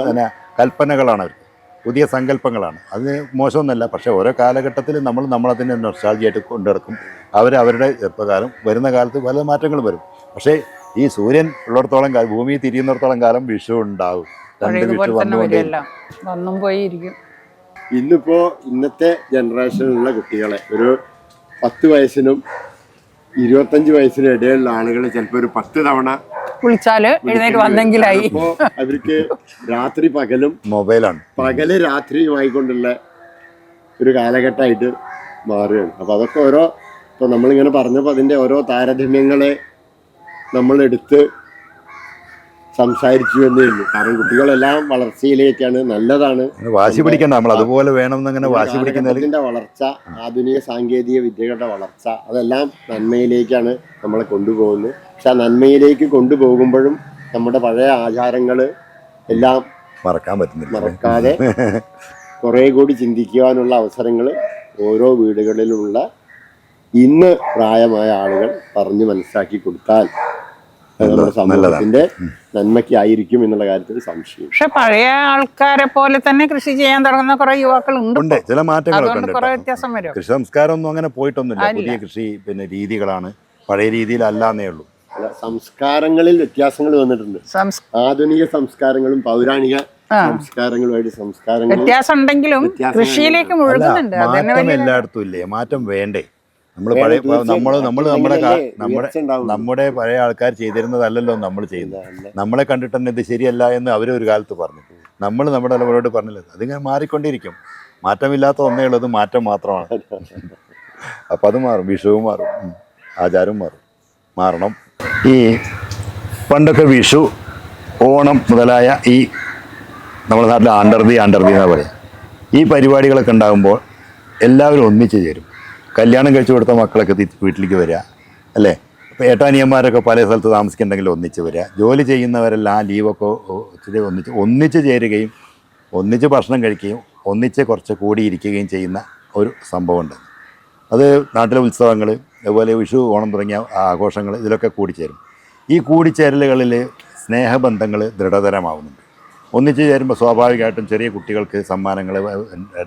പിന്നെ കൽപ്പനകളാണ് അവർക്ക്. പുതിയ സങ്കല്പങ്ങളാണ്. അത് മോശമൊന്നുമല്ല. പക്ഷേ ഓരോ കാലഘട്ടത്തിൽ നമ്മൾ നമ്മളതിനെ നൊസ്റ്റാൾജിയായിട്ട് കൊണ്ടിറക്കും നടക്കും അവർ അവരുടെ ചെറുപ്പകാലം വരുന്ന കാലത്ത് പല മാറ്റങ്ങളും വരും. പക്ഷേ ഈ സൂര്യൻ ഉള്ളിടത്തോളം കാലം ഭൂമി തിരിയുന്നിടത്തോളം കാലം വിഷു ഉണ്ടാവും. രണ്ട് വിഷു വന്നും പോയിരിക്കും. ഇന്നിപ്പോ ഇന്നത്തെ ജനറേഷനിലുള്ള കുട്ടികളെ ഒരു പത്ത് വയസ്സിനും ഇരുപത്തഞ്ച് വയസ്സിന് ഇടയിലുള്ള ആളുകൾ ചിലപ്പോൾ ഒരു പത്ത് തവണ കുളിച്ചാൽ എഴുന്നേറ്റ് വന്നെങ്കിലായി. അപ്പോ അവർക്ക് രാത്രി പകലും മൊബൈലാണ്. പകൽ രാത്രിയുമായിക്കൊണ്ടുള്ള ഒരു കാലഘട്ടമായിട്ട് മാറുകയാണ്. അപ്പൊ അതൊക്കെ ഓരോ ഇപ്പൊ നമ്മളിങ്ങനെ പറഞ്ഞപ്പോൾ അതിന്റെ ഓരോ താരതമ്യങ്ങളെ നമ്മൾ എടുത്ത് സംസാരിച്ചു എന്നേ ഉള്ളൂ. കാരണം കുട്ടികളെല്ലാം വളർച്ചയിലേക്കാണ് നല്ലതാണ്. വാശി പിടിക്കണ്ട നമ്മൾ അതുപോലെ വേണം എന്നങ്ങനെ വാശി പിടിക്കുന്നതിന്റെ വളർച്ച ആധുനിക സാങ്കേതിക വിദ്യകളുടെ വളർച്ച അതെല്ലാം നന്മയിലേക്കാണ് നമ്മളെ കൊണ്ടുപോകുന്നത്. പക്ഷെ ആ നന്മയിലേക്ക് കൊണ്ടുപോകുമ്പോഴും നമ്മുടെ പഴയ ആചാരങ്ങൾ എല്ലാം മറക്കാൻ പറ്റുന്നില്ല. മറക്കാതെ കുറേ കൂടി ചിന്തിക്കുവാനുള്ള അവസരങ്ങൾ ഓരോ വീടുകളിലുള്ള ഇന്ന് പ്രായമായ ആളുകൾ പറഞ്ഞു മനസ്സിലാക്കി കൊടുത്താൽ നമ്മുടെ സമൂഹത്തിന്റെ നന്മയ്ക്കായിരിക്കും എന്നുള്ള കാര്യത്തിൽ സംശയം. പക്ഷെ പഴയ ആൾക്കാരെ പോലെ തന്നെ കൃഷി ചെയ്യാൻ തുടങ്ങുന്ന കുറെ യുവാക്കൾ ഉണ്ട്. ഉണ്ട് ചില മാറ്റങ്ങളൊക്കെ ഉണ്ട് കുറെ കേട്ടോ. വ്യത്യാസം വരും. കൃഷി സംസ്കാരം ഒന്നും അങ്ങനെ പോയിട്ടൊന്നുമില്ല. പുതിയ കൃഷി പിന്നെ രീതികളാണ്. പഴയ രീതിയിലല്ലാന്നേ ഉള്ളൂ. സംസ്കാരങ്ങളിൽ വ്യത്യാസങ്ങൾ വന്നിട്ടുണ്ട്. ആധുനിക സംസ്കാരങ്ങളും പൗരാണിക സംസ്കാരങ്ങളുമായിട്ട് സംസ്കാരങ്ങൾ വ്യത്യാസം ഉണ്ടെങ്കിലും കൃഷിയിലേക്ക് മാറ്റം എല്ലായിടത്തും ഇല്ലേ? മാറ്റം വേണ്ടേ? നമ്മൾ പഴയ നമ്മൾ നമ്മൾ നമ്മുടെ നമ്മുടെ നമ്മുടെ പഴയ ആൾക്കാർ ചെയ്തിരുന്നതല്ലല്ലോ നമ്മൾ ചെയ്യുന്നത്. നമ്മളെ കണ്ടിട്ട് തന്നെ ഇത് ശരിയല്ല എന്ന് അവർ ഒരു കാലത്ത് പറഞ്ഞു. നമ്മൾ നമ്മുടെ തലമുറയോട് പറഞ്ഞില്ല അതിങ്ങനെ മാറിക്കൊണ്ടിരിക്കും. മാറ്റമില്ലാത്ത ഒന്നേ ഉള്ളത് മാറ്റം മാത്രമാണ്. അപ്പം അത് മാറും വിഷുവും മാറും ആചാരം ആചാരവും മാറും. മാറണം. ഈ പണ്ടൊക്കെ വിഷു ഓണം മുതലായ ഈ നമ്മുടെ നാട്ടിൽ ആണ്ടർതി ആണ്ടർതി എന്നാ പറയുക ഈ പരിപാടികളൊക്കെ ഉണ്ടാകുമ്പോൾ എല്ലാവരും ഒന്നിച്ച് ചേരും. കല്യാണം കഴിച്ചു കൊടുത്ത മക്കളൊക്കെ തിരിച്ച് വീട്ടിലേക്ക് വരിക അല്ലേ? ഇപ്പോൾ ഏട്ടാനിയന്മാരൊക്കെ പല സ്ഥലത്ത് താമസിക്കുന്നുണ്ടെങ്കിൽ ഒന്നിച്ച് വരിക. ജോലി ചെയ്യുന്നവരെല്ലാം ആ ലീവൊക്കെ ഒത്തിരി ഒന്നിച്ച് ഒന്നിച്ച് ചേരുകയും ഒന്നിച്ച് ഭക്ഷണം കഴിക്കുകയും ഒന്നിച്ച് കുറച്ച് കൂടി ഇരിക്കുകയും ചെയ്യുന്ന ഒരു സംഭവമുണ്ട്. അത് നാട്ടിലെ ഉത്സവങ്ങൾ അതുപോലെ വിഷു ഓണം തുടങ്ങിയ ആഘോഷങ്ങൾ ഇതിലൊക്കെ കൂടിച്ചേരും. ഈ കൂടിച്ചേരലുകളിൽ സ്നേഹബന്ധങ്ങൾ ദൃഢതരമാവുന്നുണ്ട്. ഒന്നിച്ച് ചേരുമ്പോൾ സ്വാഭാവികമായിട്ടും ചെറിയ കുട്ടികൾക്ക് സമ്മാനങ്ങൾ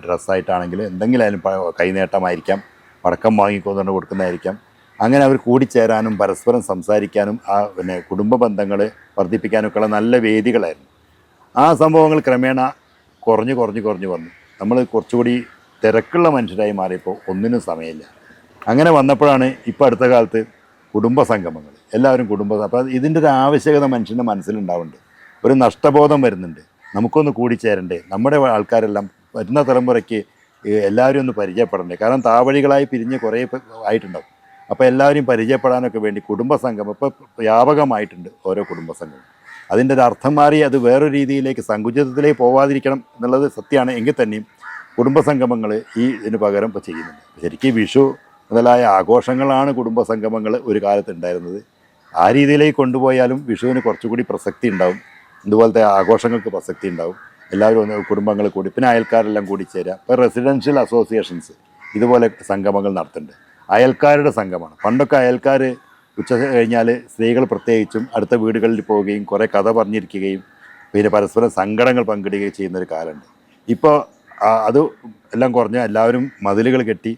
ഡ്രസ്സായിട്ടാണെങ്കിൽ എന്തെങ്കിലും അതിന് കൈനേട്ടമായിരിക്കാം. പടക്കം വാങ്ങിക്കൊണ്ടുകൊണ്ട് കൊടുക്കുന്നതായിരിക്കാം. അങ്ങനെ അവർ കൂടിച്ചേരാനും പരസ്പരം സംസാരിക്കാനും ആ പിന്നെ കുടുംബ ബന്ധങ്ങൾ വർദ്ധിപ്പിക്കാനൊക്കെയുള്ള നല്ല വേദികളായിരുന്നു. ആ സംഭവങ്ങൾ ക്രമേണ കുറഞ്ഞു കുറഞ്ഞു കുറഞ്ഞു വന്നു. നമ്മൾ കുറച്ചുകൂടി തിരക്കുള്ള മനുഷ്യരായി മാറിയപ്പോൾ ഒന്നിനും സമയമില്ല. അങ്ങനെ വന്നപ്പോഴാണ് ഇപ്പോൾ അടുത്ത കാലത്ത് കുടുംബ സംഗമങ്ങൾ. എല്ലാവരും കുടുംബ അപ്പോൾ ഇതിന്റെ ഒരു ആവശ്യകത മനുഷ്യന്റെ മനസ്സിലുണ്ടാവുന്നുണ്ട്. ഒരു നഷ്ടബോധം വരുന്നുണ്ട്. നമുക്കൊന്ന് കൂടിച്ചേരണ്ടേ? നമ്മുടെ ആൾക്കാരെല്ലാം വരുന്ന തലമുറയ്ക്ക് എല്ലാവരും ഒന്ന് പരിചയപ്പെടണ്ടേ? കാരണം താവഴികളായി പിരിഞ്ഞ് കുറേ ആയിട്ടുണ്ടാവും. അപ്പോൾ എല്ലാവരും പരിചയപ്പെടാനൊക്കെ വേണ്ടി കുടുംബ സംഗമം ഇപ്പോൾ വ്യാപകമായിട്ടുണ്ട് ഓരോ കുടുംബ സംഗമം അതിന്റെ ഒരു അർത്ഥം മാറി അത് വേറൊരു രീതിയിലേക്ക് സങ്കുചിതത്തിലേക്ക് പോവാതിരിക്കണം എന്നുള്ളത് സത്യമാണ്. എങ്കിൽ തന്നെയും കുടുംബസംഗമങ്ങൾ ഈ ഇതിന് പകരം ഇപ്പോൾ ചെയ്യുന്നുണ്ട്. ശരിക്കും വിഷു മുതലായ ആഘോഷങ്ങളാണ് കുടുംബസംഗമങ്ങൾ ഒരു കാലത്ത് ഉണ്ടായിരുന്നത്. ആ രീതിയിലേക്ക് കൊണ്ടുപോയാലും വിഷുവിന് കുറച്ചുകൂടി പ്രസക്തി ഉണ്ടാവും. ഇതുപോലത്തെ ആഘോഷങ്ങൾക്ക് പ്രസക്തി ഉണ്ടാവും. എല്ലാവരും ഒന്ന് കുടുംബങ്ങൾ കൂടി പിന്നെ അയൽക്കാരെല്ലാം കൂടി ചേരുക ഇപ്പോൾ റെസിഡൻഷ്യൽ അസോസിയേഷൻസ് ഇതുപോലെ സംഗമങ്ങൾ നടത്തുന്നുണ്ട്. അയൽക്കാരുടെ സംഘമാണ് പണ്ടൊക്കെ അയൽക്കാർ ഉച്ച കഴിഞ്ഞാൽ സ്ത്രീകൾ പ്രത്യേകിച്ചും അടുത്ത വീടുകളിൽ പോവുകയും കുറേ കഥ പറഞ്ഞിരിക്കുകയും പിന്നെ പരസ്പരം സങ്കടങ്ങൾ പങ്കിടുകയും ചെയ്യുന്നൊരു കാലമുണ്ട്. ഇപ്പോൾ അത് എല്ലാം കുറഞ്ഞ എല്ലാവരും മതിലുകൾ കെട്ടി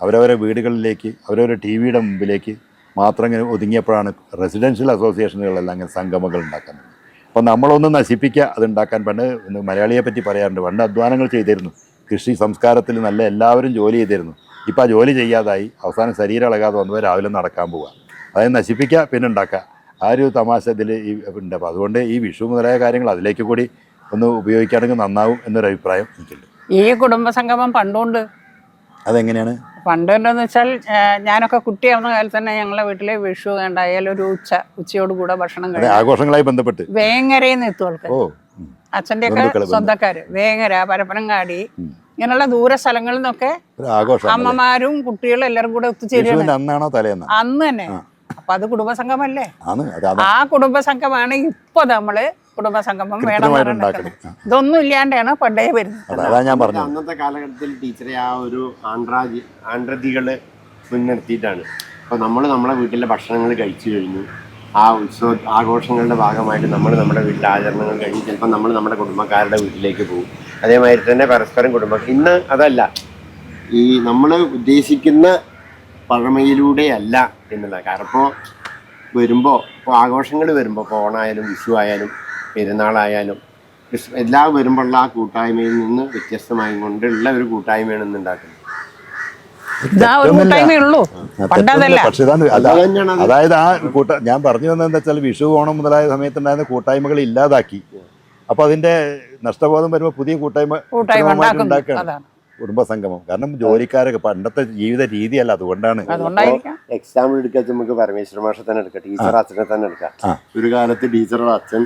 അവരവരെ വീടുകളിലേക്ക് അവരവരെ ടി വിയുടെ മുമ്പിലേക്ക് മാത്രം ഇങ്ങനെ ഒതുങ്ങിയപ്പോഴാണ് റെസിഡൻഷ്യൽ അസോസിയേഷനുകളെല്ലാം അങ്ങനെ സംഗമങ്ങൾ ഉണ്ടാക്കുന്നത്. അപ്പോൾ നമ്മളൊന്ന് നശിപ്പിക്കുക അത് ഉണ്ടാക്കാൻ പണ്ട് മലയാളിയെ പറ്റി പറയാറുണ്ട്. പണ്ട് അധ്വാനങ്ങൾ ചെയ്തിരുന്നു. കൃഷി സംസ്കാരത്തിൽ നല്ല എല്ലാവരും ജോലി ചെയ്തിരുന്നു. ഇപ്പോൾ ആ ജോലി ചെയ്യാതായി. അവസാനം ശരീരം ഇളകാതെ വന്നവർ രാവിലെ നടക്കാൻ പോവുക. അതായത് നശിപ്പിക്കുക പിന്നെ ഉണ്ടാക്കുക. ആ ഒരു തമാശ ഇതിൽ ഈ ഉണ്ട്. അപ്പോൾ അതുകൊണ്ട് ഈ വിഷു മുതലായ കാര്യങ്ങൾ അതിലേക്ക് കൂടി ഒന്ന് ഉപയോഗിക്കുകയാണെങ്കിൽ നന്നാവും എന്നൊരു അഭിപ്രായം എനിക്കുണ്ട്. ഈ കുടുംബ സംഗമം പണ്ടുണ്ട് അതെങ്ങനെയാണ്? പണ്ട് എന്താന്ന് വെച്ചാൽ ഞാനൊക്കെ കുട്ടിയാവുന്ന കാലത്ത് തന്നെ ഞങ്ങളെ വീട്ടിലെ വിഷു ഉണ്ടായാലും ഒരു ഉച്ച ഉച്ചയോട് കൂടെ ഭക്ഷണം കഴിക്കും. ആഘോഷങ്ങളായി ബന്ധപ്പെട്ട്. വേങ്ങരയിൽ എത്തും ആൾക്കാർ. അച്ഛന്റെ ഒക്കെ സ്വന്തക്കാര് വേങ്ങര പരപ്പനങ്ങാടി. ഇങ്ങനെയുള്ള ദൂര സ്ഥലങ്ങളിൽ നിന്നൊക്കെ അമ്മമാരും കുട്ടികളും എല്ലാവരും കൂടെ ഒത്തുചേരുകയാണ് അന്ന് തന്നെ. അപ്പൊ അത് അതാ ആ കുടുംബസംഘമാണ് ഇപ്പൊ നമ്മൾ വേണം കൃത്യമായിട്ട് നടക്കുന്നത്. ഉണ്ടാക്കുന്നത്. ഇതൊന്നും ഇല്ലാണ്ടാണ് പണ്ടേ വരുന്നത്. അതാ ഞാൻ പറഞ്ഞു അന്നത്തെ കാലഘട്ടത്തിൽ ടീച്ചറെ ആ ഒരു ആണ്ട്രാജി ആണ്ട്രതികൾ മുൻനിർത്തിയിട്ടാണ്. അപ്പൊ നമ്മൾ നമ്മളെ വീട്ടിലെ ഭക്ഷണങ്ങൾ കഴിച്ചു കഴിഞ്ഞു. ആ ഉത്സവ ആഘോഷങ്ങളുടെ ഭാഗമായിട്ട് നമ്മൾ നമ്മുടെ വീട്ടിലെ ആചരണങ്ങൾ കഴിഞ്ഞ് ചിലപ്പോൾ നമ്മൾ നമ്മുടെ കുടുംബക്കാരുടെ വീട്ടിലേക്ക് പോകും. അതേമാതിരി തന്നെ പരസ്പരം കുടുംബ ഇന്ന് അതല്ല. ഈ നമ്മൾ ഉദ്ദേശിക്കുന്ന പഴമയിലൂടെയല്ല എന്നുള്ള കാരണം ഇപ്പോൾ വരുമ്പോൾ ഇപ്പോൾ ആഘോഷങ്ങൾ വരുമ്പോൾ ഇപ്പോൾ ഓണായാലും വിഷു ആയാലും പെരുന്നാളായാലും ക്രിസ്- എല്ലാം വരുമ്പോഴുള്ള ആ കൂട്ടായ്മയിൽ നിന്ന് വ്യത്യസ്തമായി കൊണ്ടുള്ള ഒരു കൂട്ടായ്മയാണ് ഇന്ന് ഉണ്ടാക്കുന്നത്. ഇതാ ഒരു കൂട്ടായ്മയേ ഉള്ളൂ. പണ്ടതല്ല. അല്ല അത് തന്നെയാണ് അത്. അതായത് ആ കൂട്ട ഞാൻ പറഞ്ഞു വന്നത് എന്താ വെച്ചാൽ വിഷു ഓണം മുതലായ സമയത്തുണ്ടായിരുന്ന കൂട്ടായ്മകൾ ഇല്ലാതാക്കി. അപ്പൊ അതിന്റെ നഷ്ടബോധം വരുമ്പോൾ പുതിയ കൂട്ടായ്മ ഉണ്ടാക്കുകയാണ് കുടുംബസംഗമം. കാരണം ജോലിക്കാരൊക്കെ പണ്ടത്തെ ജീവിത രീതിയല്ല അതുകൊണ്ടാണ്. എക്സാമ്പിൾ എടുക്കാൻ നമുക്ക് പരമേശ്വര മാഷ തന്നെ എടുക്കാം ടീച്ചർ അച്ഛനെ തന്നെ എടുക്കാം. ഒരു കാലത്ത് ടീച്ചറുടെ അച്ഛൻ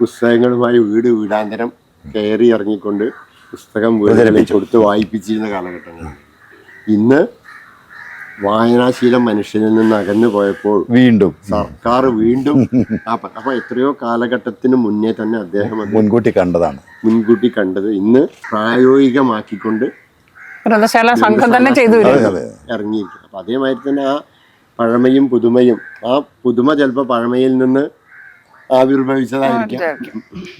പുസ്തകങ്ങളുമായി വീട് വീടാന്തരം കയറി ഇറങ്ങിക്കൊണ്ട് പുസ്തകം വീടുകളിൽ കൊടുത്ത് വായിപ്പിച്ചിരുന്ന കാലഘട്ടങ്ങൾ. ഇന്ന് വായനാശീലം മനുഷ്യനിൽ നിന്ന് അകന്നു പോയപ്പോൾ വീണ്ടും. സർക്കാർ വീണ്ടും അപ്പൊ എത്രയോ കാലഘട്ടത്തിന് മുന്നേ തന്നെ അദ്ദേഹം മുൻകൂട്ടി കണ്ടതാണ്. മുൻകൂട്ടി കണ്ടത്. ഇന്ന് പ്രായോഗികമാക്കിക്കൊണ്ട് സംഘം തന്നെ ചെയ്തു ഇറങ്ങിയിരിക്കും അപ്പൊ അതേമാതിരി തന്നെ ആ പഴമയും പുതുമയും ആ പുതുമ ചിലപ്പോൾ പഴമയിൽ നിന്ന് ആവിർഭവിച്ചതായിരിക്കാം.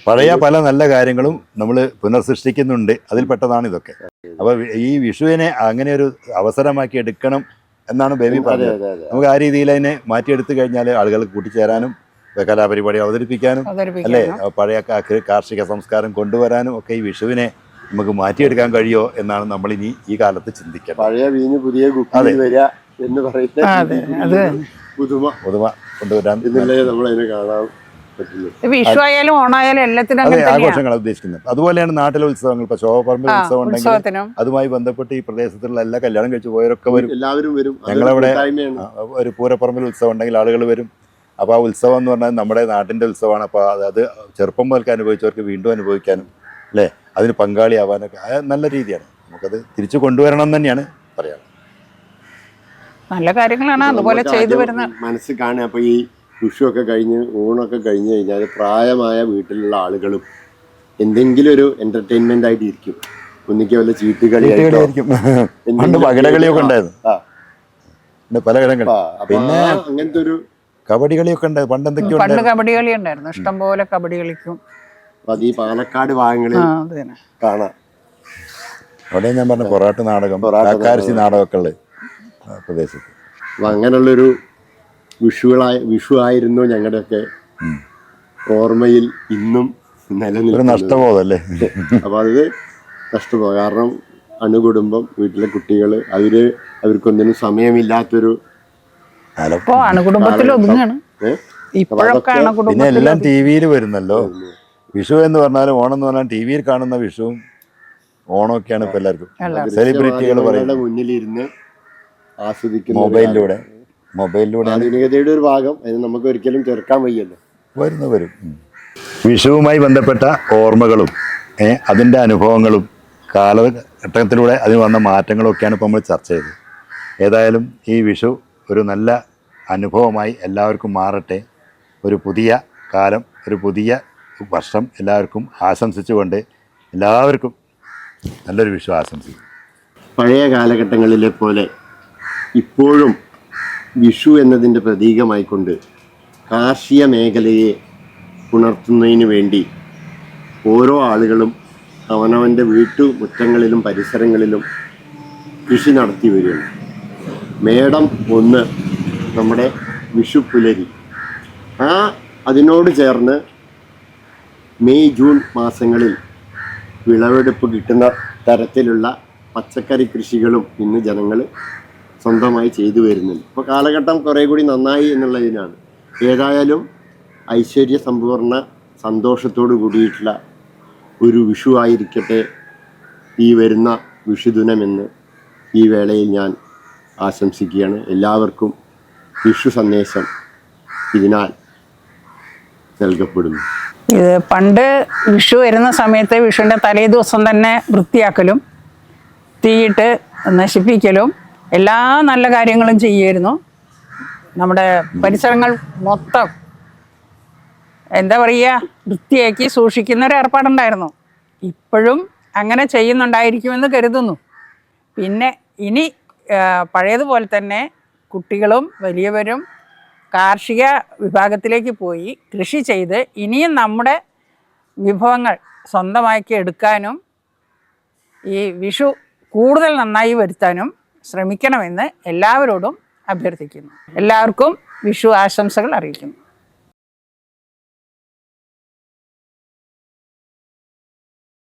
പഴയ പല നല്ല കാര്യങ്ങളും നമ്മൾ പുനർസൃഷ്ടിക്കുന്നുണ്ട്. അതിൽ പെട്ടതാണ് ഇതൊക്കെ. അപ്പൊ ഈ വിഷുവിനെ അങ്ങനെ ഒരു അവസരമാക്കി എടുക്കണം എന്നാണ് ബേബി പറഞ്ഞത്. നമുക്ക് ആ രീതിയിൽ അതിനെ മാറ്റിയെടുത്തു കഴിഞ്ഞാൽ ആളുകൾ കൂട്ടിച്ചേരാനും കലാപരിപാടി അവതരിപ്പിക്കാനും അല്ലേ? പഴയ കാർഷിക സംസ്കാരം കൊണ്ടുവരാനും ഒക്കെ ഈ വിഷുവിനെ നമുക്ക് മാറ്റിയെടുക്കാൻ കഴിയോ എന്നാണ് നമ്മൾ ഇനി ഈ കാലത്ത് ചിന്തിക്കുന്നത് പഴയ വീഞ്ഞ് പുതിയ വരിക എന്ന് പറയുന്നത് പുതുമ അത്. പുതുമ കൊണ്ടുവരാൻ ഇതല്ലേ നമ്മൾ അതിനെ കാണാൻ പറ്റുള്ളൂ വിഷു ആയാലും ഓണായാലും എല്ലാത്തിനും അതെ അങ്ങനെ തന്നെയാണ് ആഘോഷങ്ങൾ ഉദ്ദേശിക്കുന്നത്. അതുപോലെയാണ് നാട്ടിലെ ഉത്സവങ്ങൾ. ഇപ്പൊ ശോഭപറമ്പിൽ ഉത്സവം ഉണ്ടെങ്കിൽ അതുമായി ബന്ധപ്പെട്ട് ഈ പ്രദേശത്തുള്ള എല്ലാ കല്യാണം കഴിച്ചു പോയവരൊക്കെ വരും. എല്ലാവരും വരും. ഞങ്ങളവിടെ ഒരു പൂരപ്പറമ്പിൽ ഉത്സവം ഉണ്ടെങ്കിൽ ആളുകൾ വരും. അപ്പോൾ ആ ഉത്സവം എന്ന് പറഞ്ഞാൽ നമ്മുടെ നാട്ടിന്റെ ഉത്സവമാണ്. അപ്പോൾ അത് ചെറുപ്പം മുതൽക്ക് അനുഭവിച്ചവർക്ക് വീണ്ടും അനുഭവിക്കാനും അല്ലേ? അതിന് പങ്കാളിയാവാനൊക്കെ അത് നല്ല രീതിയാണ്. നമുക്കത് തിരിച്ചു കൊണ്ടുവരണം എന്ന് തന്നെയാണ് പറയാം നല്ല കാര്യങ്ങളാണ്. അതുപോലെ ചെയ്തു വരുന്ന മനസ്സിൽ കാണുക. അപ്പൊ ഈ വിഷു ഒക്കെ കഴിഞ്ഞ് ഊണൊക്കെ കഴിഞ്ഞ് കഴിഞ്ഞാൽ പ്രായമായ വീട്ടിലുള്ള ആളുകളും എന്തെങ്കിലും ഒരു എന്റർടൈൻമെന്റ് ആയിട്ട് ഇരിക്കും ഒന്നിക്ക് വല്ല ചീട്ടുകളിയായിട്ടോ പകിടകളിയൊക്കെ ഉണ്ടായിരുന്നു. പല ഘടകങ്ങൾ പിന്നെ അങ്ങനത്തെ ഒരു കബഡി കളിയൊക്കെ ഉണ്ടായിരുന്നു. പണ്ട് എന്തൊക്കെയോ പണ്ട് ഉണ്ടായിരുന്നു. കബഡി കളി ഉണ്ടായിരുന്നു. ഇഷ്ടം പോലെ കബഡി കളിക്കും. അത് ഈ പാലക്കാട് ഭാഗങ്ങളിൽ കാണാം. അവിടെ ഞാൻ പറഞ്ഞ പൊറാട്ട് നാടകം പൊറാട്ട് കാക്കാരശി നാടകമൊക്കെ ഉള്ളത് പ്രദേശത്ത്. അപ്പൊ അങ്ങനെയുള്ളൊരു വിഷുകളായ വിഷു ആയിരുന്നു ഞങ്ങളുടെയൊക്കെ. ഓർമ്മയിൽ ഇന്നും ഒരു നിലനിൽക്കുന്നത്. നഷ്ടബോധം അല്ലേ അപ്പോൾ അത് നഷ്ടബോധം. കാരണം അണുകുടുംബം വീട്ടിലെ കുട്ടികൾ അവർ അവർക്കൊന്നിനും സമയമില്ലാത്തൊരു പിന്നെ എല്ലാം ടി വിയിൽ വരുന്നല്ലോ. വിഷു എന്ന് പറഞ്ഞാലും ഓണം എന്ന് പറഞ്ഞാൽ ടി വിയിൽ കാണുന്ന വിഷുവും ഓണമൊക്കെയാണ് ഇപ്പൊ എല്ലാവർക്കും. സെലിബ്രിറ്റികൾ മുന്നിലിരുന്ന് ആസ്വദിക്കുന്ന മൊബൈലിലൂടെ. മൊബൈലിലൂടെ ആധുനികതയുടെ ഒരു ഭാഗം അതിന് നമുക്ക് ഒരിക്കലും ചെറുക്കാൻ വയ്യല്ലോ. വരുന്നു വരും. വിഷുവുമായി ബന്ധപ്പെട്ട ഓർമ്മകളും അതിന്റെ അനുഭവങ്ങളും കാലഘട്ടത്തിലൂടെ അതിന് വന്ന മാറ്റങ്ങളൊക്കെയാണ് ഇപ്പോൾ നമ്മൾ ചർച്ച ചെയ്തത്. ഏതായാലും ഈ വിഷു ഒരു നല്ല അനുഭവമായി എല്ലാവർക്കും മാറട്ടെ. ഒരു പുതിയ കാലം ഒരു പുതിയ വർഷം എല്ലാവർക്കും ആശംസിച്ചുകൊണ്ട് എല്ലാവർക്കും നല്ലൊരു വിഷു ആശംസിക്കും പഴയ കാലഘട്ടങ്ങളിലെ പോലെ ഇപ്പോഴും വിഷു എന്നതിന്റെ പ്രതീകമായിക്കൊണ്ട് കാർഷിക മേഖലയെ ഉണർത്തുന്നതിന് വേണ്ടി ഓരോ ആളുകളും അവനവന്റെ വീട്ടുമുറ്റങ്ങളിലും പരിസരങ്ങളിലും കൃഷി നടത്തി വരികയാണ്. മേടം ഒന്ന് നമ്മുടെ വിഷു പുലരി. ആ അതിനോട് ചേർന്ന് മെയ് ജൂൺ മാസങ്ങളിൽ വിളവെടുപ്പ് കിട്ടുന്ന തരത്തിലുള്ള പച്ചക്കറി കൃഷികളും ഇന്ന് ജനങ്ങൾ സ്വന്തമായി ചെയ്തു വരുന്നുണ്ട്. ഇപ്പോൾ കാലഘട്ടം കുറേ കൂടി നന്നായി എന്നുള്ളതിനാണ്. ഏതായാലും ഐശ്വര്യ സമ്പൂർണ സന്തോഷത്തോടു കൂടിയിട്ടുള്ള ഒരു വിഷു ആയിരിക്കട്ടെ ഈ വരുന്ന വിഷുദിനമെന്ന് ഈ വേളയിൽ ഞാൻ ആശംസിക്കുകയാണ്. എല്ലാവർക്കും വിഷു സന്ദേശം ഇതിനാൽ നൽകപ്പെടുന്നു. ഇത് പണ്ട് വിഷു വരുന്ന സമയത്ത് വിഷുവിന്റെ തലേ ദിവസം തന്നെ വൃത്തിയാക്കലും തീയിട്ട് നശിപ്പിക്കലും എല്ലാ നല്ല കാര്യങ്ങളും ചെയ്യുമായിരുന്നു. നമ്മുടെ പരിസരങ്ങൾ മൊത്തം എന്താ പറയുക വൃത്തിയാക്കി സൂക്ഷിക്കുന്ന ഒരു ഏർപ്പാടുണ്ടായിരുന്നു. ഇപ്പോഴും അങ്ങനെ ചെയ്യുന്നുണ്ടായിരിക്കുമെന്ന് കരുതുന്നു. പിന്നെ ഇനി പഴയതുപോലെ തന്നെ കുട്ടികളും വലിയവരും കാർഷിക വിഭാഗത്തിലേക്ക് പോയി കൃഷി ചെയ്ത് ഇനിയും നമ്മുടെ വിഭവങ്ങൾ സ്വന്തമാക്കി എടുക്കാനും ഈ വിഷു കൂടുതൽ നന്നായി വരുത്താനും ശ്രമിക്കണമെന്ന് എല്ലാവരോടും അഭ്യർത്ഥിക്കുന്നു. എല്ലാവർക്കും വിഷു ആശംസകൾ അറിയിക്കുന്നു.